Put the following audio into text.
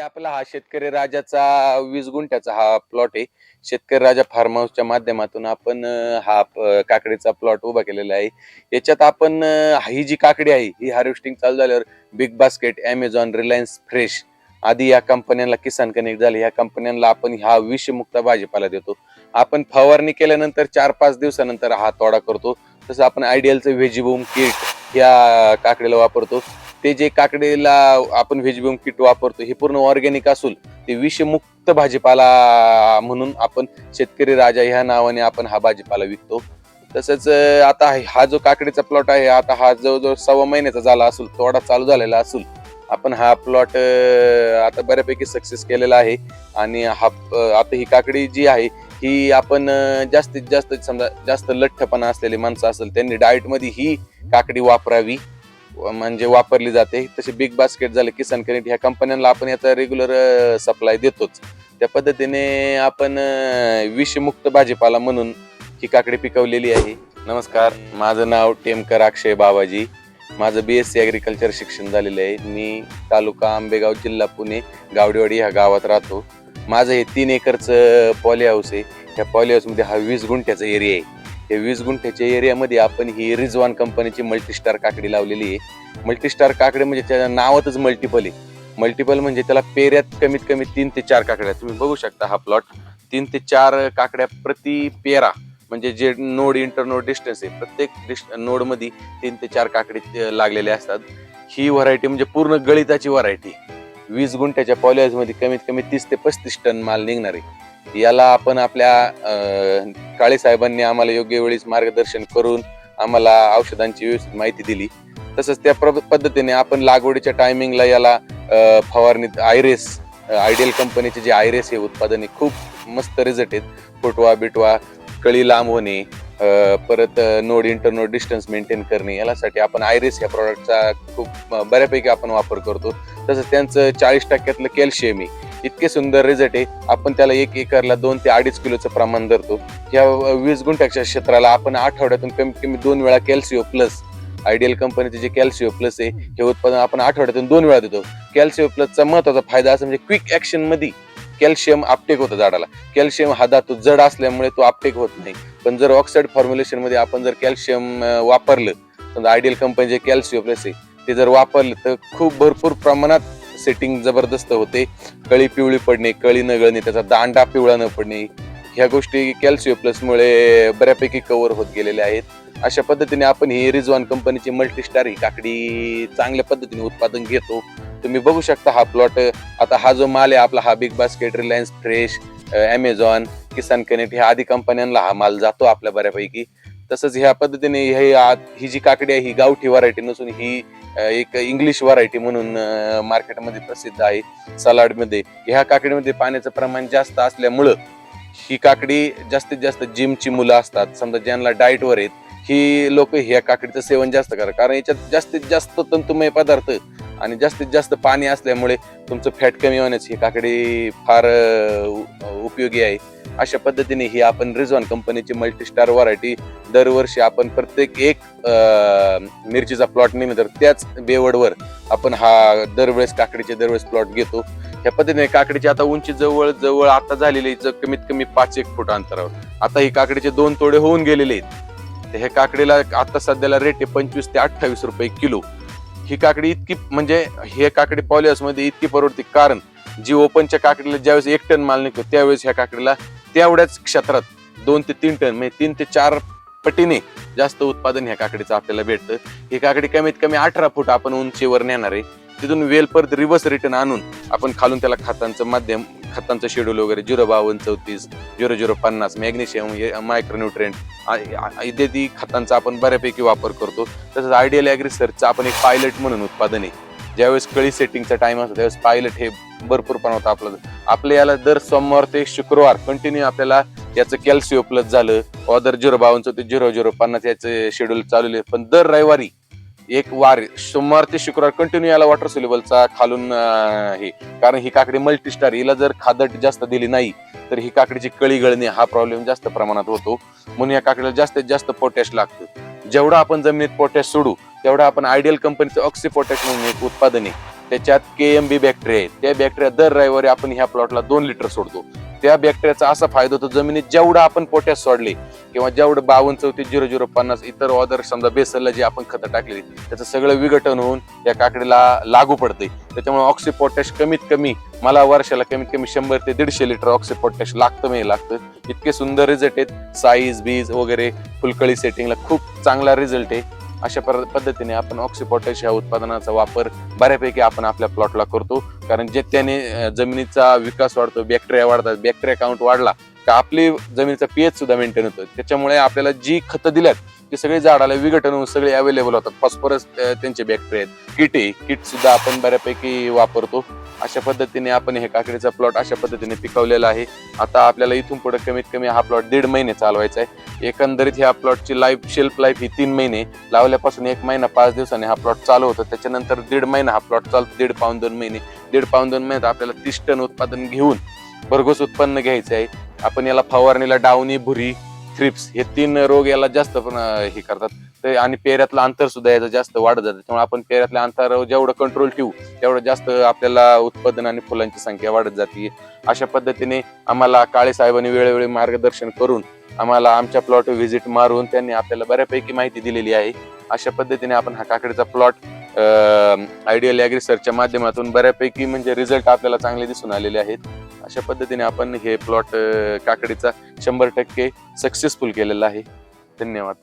आपला हा शेतकरी राजाचा वीस गुंठ्याचा हा प्लॉट आहे. शेतकरी राजा फार्म हाऊसच्या माध्यमातून आपण हा काकडीचा प्लॉट उभा केलेला आहे. याच्यात आपण ही जी काकडी आहे ही हार्वेस्टिंग चालू झाल्यावर Big Basket Amazon Reliance Fresh आधी या कंपन्यांना किसान कनेक्ट झाले. या कंपन्यांना आपण हा विषमुक्त भाजीपाला देतो. आपण फवारणी केल्यानंतर चार पाच दिवसानंतर हा तोडा करतो. तसं आपण आयडियलचं व्हेजिबोम किट या काकडीला वापरतो. ते जे काकडीला आपण व्हेजिबूम किट वापरतो हे पूर्ण ऑर्गॅनिक असून ते विषमुक्त भाजीपाला म्हणून आपण शेतकरी राजा ह्या नावाने आपण हा भाजीपाला विकतो. तसंच आता हा जो काकडीचा प्लॉट आहे आता हा जवळजवळ सव्वा महिन्याचा झाला असूल तोडा चालू झालेला असूल आपण हा प्लॉट आता बऱ्यापैकी सक्सेस केलेला आहे. आणि हा आता ही काकडी जी आहे ही आपण जास्तीत जास्त समजा जास्त लठ्ठपणा असलेली माणसं असेल त्यांनी डाएटमध्ये ही काकडी वापरावी. म्हणजे वापरली जाते. तसे बिग बास्केट झालं किसान कनेक्ट ह्या कंपन्यांना आपण याचा रेग्युलर सप्लाय देतोच. त्या पद्धतीने आपण विषमुक्त भाजीपाला म्हणून ही काकडी पिकवलेली आहे. नमस्कार माझं नाव टेमकर अक्षय बाबाजी माझं बी एस सी ॲग्रिकल्चर शिक्षण झालेलं आहे. मी तालुका आंबेगाव जिल्हा पुणे गावडेवाडी ह्या गावात राहतो. माझं हे तीन एकरचं पॉली हाऊस आहे. ह्या पॉली हाऊसमध्ये हा वीस गुंठ्याचा एरिया आहे. हे वीस गुंठ्याच्या एरियामध्ये आपण ही रिजवान कंपनीची मल्टीस्टार काकडी लावलेली आहे. मल्टीस्टार काकडी म्हणजे त्याच्या नावातच मल्टिपल आहे. मल्टिपल म्हणजे त्याला पेऱ्यात कमीत कमी तीन ते चार काकड्या तुम्ही बघू शकता हा प्लॉट तीन ते चार काकड्या प्रति पेरा म्हणजे जे नोड इंटरनोड डिस्टन्स आहे प्रत्येक नोड नोडमध्ये तीन ते चार काकडी लागलेले असतात. ही व्हरायटी म्हणजे पूर्ण गणिताची व्हरायटी वीस गुंठ्याच्या पॉलिहाऊस कमीत कमी तीस ते पस्तीस टन माल निघणार आहे. याला आपण आपल्या काळेसाहेबांनी काळे साहेबांनी आम्हाला योग्य वेळीच मार्गदर्शन करून आम्हाला औषधांची व्यवस्थित माहिती दिली. तसंच त्या पद्धतीने आपण लागवडीच्या टायमिंगला याला अं, फवारणीत आयरेस आयडियल कंपनीचे जे आयरेस हे उत्पादन आहे खूप मस्त रिझल्ट आहेत. फुटवा बिटवा कळी लांब होणे परत नोड इंटरनोड डिस्टन्स मेंटेन करणे यासाठी आपण आयरेस या प्रॉडक्टचा खूप बऱ्यापैकी आपण वापर करतो. तसंच त्यांचं चाळीस टक्क्यातलं कॅल्शियम आहे. इतके सुंदर रिझल्ट आहे. आपण त्याला एक एकरला दोन ते अडीच किलोचं प्रमाण धरतो. या वीस गुंठ्याच्या क्षेत्राला आपण आठवड्यातून कमीत कमी दोन वेळा कॅल्सिओ प्लस आयडियल कंपनीचे जे कॅल्सिओ प्लस आहे हे उत्पादन आपण आठवड्यातून दोन वेळा देतो. कॅल्सिओ प्लसचा महत्त्वाचा फायदा असं म्हणजे क्विक ऍक्शनमध्ये कॅल्शियम आपटेक होतं झाडाला. कॅल्शियम हा धातू जड असल्यामुळे तो आपटेक होत नाही. पण जर ऑक्साईड फॉर्म्युलेशनमध्ये आपण जर कॅल्शियम वापरलं तर आयडियल कंपनीचे कॅल्सिओ प्लस आहे ते जर वापरलं तर खूप भरपूर प्रमाणात सेटिंग जबरदस्त होते. कळी पिवळी पडणे कळी न गळणे त्याचा दांडा पिवळा न पडणे ह्या गोष्टी कॅल्सिओ प्लसमुळे बऱ्यापैकी कव्हर होत गेलेल्या आहेत. अशा पद्धतीने आपण ही रिझवान कंपनीची मल्टीस्टार ही काकडी चांगल्या पद्धतीने उत्पादन घेतो. तुम्ही बघू शकता हा प्लॉट आता हा जो माल आहे आपला हा Big Basket Reliance Fresh Amazon Kisan Connect ह्या आदी कंपन्यांना हा माल जातो आपल्या बऱ्यापैकी. तसंच ह्या पद्धतीने हे आ- ही जी काकडी आहे ही गावठी व्हरायटी नसून ही एक इंग्लिश व्हरायटी म्हणून मार्केटमध्ये प्रसिद्ध आहे सलाडमध्ये. ह्या काकडीमध्ये पाण्याचं प्रमाण जास्त असल्यामुळं ही काकडी जास्तीत जास्त जिमची मुलं असतात. समजा ज्यांना डाएटवर आहेत ही लोक ह्या काकडीचं सेवन जास्त करतात. कारण याच्यात जास्तीत जास्त तंतुमय पदार्थ आणि जास्तीत जास्त पाणी असल्यामुळे तुमचं फॅट कमी होण्याची ही काकडी फार उपयोगी आहे. अशा पद्धतीने ही आपण रिझॉन कंपनीची मल्टीस्टार व्हरायटी दरवर्षी आपण प्रत्येक एक मिरचीचा प्लॉट नेहमी तर त्याच बेवडवर आपण हा दरवेळेस काकडीचे दरवेळेस प्लॉट घेतो. ह्या पद्धतीने काकडीची आता उंची जवळ जवळ आता झालेली आहे, ज- कमीत कमी पाच एक फूट अंतरावर. आता ही काकडीचे दोन तोडे होऊन गेलेले आहेत. तर ह्या काकडीला आता सध्याला रेट आहे पंचवीस ते अठ्ठावीस रुपये किलो. ही काकडी इतकी म्हणजे हे काकडी पॉलिअसमध्ये इतकी परवडते. कारण जी ओपनच्या काकडीला ज्यावेळेस एक टन माल निघतो त्यावेळेस ह्या काकडीला तेवढ्याच क्षेत्रात दोन ते तीन टन म्हणजे तीन ते चार पटीने जास्त उत्पादन ह्या काकडीचं आपल्याला भेटतं. ही काकडी कमीत कमी अठरा फूट आपण उंचीवर नेणार. आहे तिथून वेल परत रिव्हर्स रिटर्न आणून आपण खालून त्याला खतांचं माध्यम खतांचं शेड्यूल वगैरे झिरो बावन्न चौतीस झिरो झिरो पन्नास मॅग्नेशियम मायक्रोन्युट्रेंट इत्यादी खतांचा आपण बऱ्यापैकी वापर करतो. तसंच आयडियल ॲग्रिसर्चचं आपण एक पायलट म्हणून उत्पादन आहे. ज्यावेळेस कळी सेटिंगचा टाइम असतो त्यावेळेस पायलट हे भरपूर प्रमाणात आपलं आपल्या याला दर सोमवार ते शुक्रवार कंटिन्यू आपल्याला याचं कॅल्शियम प्लस झालं. ऑदर झिरो बावन्न चौतीस झिरो झिरो पन्नास याचं शेड्यूल चालू आहे. पण दर रविवारी एक वार सोमवार ते शुक्रवार कंटिन्यू याला वॉटर सोल्युबलचा खालून हे. कारण ही काकडी मल्टीस्टार हिला जर खादट जास्त दिली नाही तर ही काकडीची कळी गळणे हा प्रॉब्लेम जास्त प्रमाणात होतो. म्हणून या काकडीला जास्तीत जास्त पोटॅश लागतं. जेवढा आपण जमिनीत पोटॅश सोडू तेवढा आपण आयडियल कंपनीचं ऑक्सी पोटॅश म्हणून एक उत्पादन आहे. त्याच्यात के एम बी बॅक्टेरिया आहे त्या बॅक्टेरिया दर रविवारी आपण ह्या प्लॉटला दोन लिटर सोडतो. त्या बॅक्टेरियाचा असा फायदा होतो जमिनीत जेवढं आपण पोटॅश सोडले किंवा जेवढं बावन्न चौतीस झिरो झिरो पन्नास इतर ऑदर समजा बेसलला जे आपण खतं टाकलेली त्याचं सगळं विघटन होऊन या काकडीला लागू पडते. त्याच्यामुळे ऑक्सी पोटॅश कमीत कमी मला वर्षाला कमीत कमी शंभर ते दीडशे लिटर ऑक्सी पोटॅश लागतं मी लागतं. इतके सुंदर रिझल्ट आहेत. साईज बीज वगैरे फुलकळी सेटिंगला खूप चांगला रिझल्ट आहे. अशा पर- पद्धतीने आपण ऑक्सिपॉटॅश या उत्पादनाचा वापर बऱ्यापैकी आपण आपल्या प्लॉटला करतो. कारण जे त्याने जमिनीचा विकास वाढतो बॅक्टेरिया वाढतात बॅक्टेरिया काउंट वाढला का आपली जमिनीचा पीएच सुद्धा मेंटेन होतो. त्याच्यामुळे आपल्याला जी खतं दिल्यात ती सगळी झाडाला विघटन होऊन सगळे अवेलेबल होतात. फॉस्फरस त्यांचे बॅक्टेरिया आहेत. किट आहे. किट सुद्धा आपण बऱ्यापैकी वापरतो. अशा पद्धतीने आपण हे काकडीचा प्लॉट अशा पद्धतीने पिकवलेला आहे. आता आपल्याला इथून पुढे कमीत कमी हा प्लॉट दीड महिने चालवायचा आहे. एकंदरीत ह्या प्लॉटची लाईफ शेल्फ लाईफ ही तीन महिने. लावल्यापासून एक महिना पाच दिवसांनी हा प्लॉट चालू होतो. त्याच्यानंतर दीड महिना हा प्लॉट चालतो. दीड पाऊन दोन महिने. दीड पाऊन दोन महिन्यात आपल्याला तीस टन उत्पादन घेऊन भरघोस उत्पन्न घ्यायचं आहे. आपण याला फवारणीला डावणी भुरी थ्रिप्स हे तीन रोग याला जास्त पण हे करतात. ते आणि पेऱ्यातलं अंतर सुद्धा याचं जास्त वाढत जातं. त्यामुळे आपण पेऱ्यातल्या अंतर जेवढं कंट्रोल ठेवू तेवढं जास्त आपल्याला उत्पादन आणि फुलांची संख्या वाढत जाते. अशा पद्धतीने आम्हाला काळे साहेबांनी वेळोवेळी मार्गदर्शन करून आम्हाला आमच्या प्लॉट व्हिजिट मारून त्यांनी आपल्याला बऱ्यापैकी माहिती दिलेली आहे. अशा पद्धतीने आपण हा काकडीचा प्लॉट आयडियल ॲग्रिसरच्या माध्यमातून बऱ्यापैकी म्हणजे रिझल्ट आपल्याला चांगले दिसून आलेले आहेत. अशा पद्धतीने आपण हे प्लॉट काकडीचा शंभर टक्के सक्सेसफुल केलेला आहे. धन्यवाद.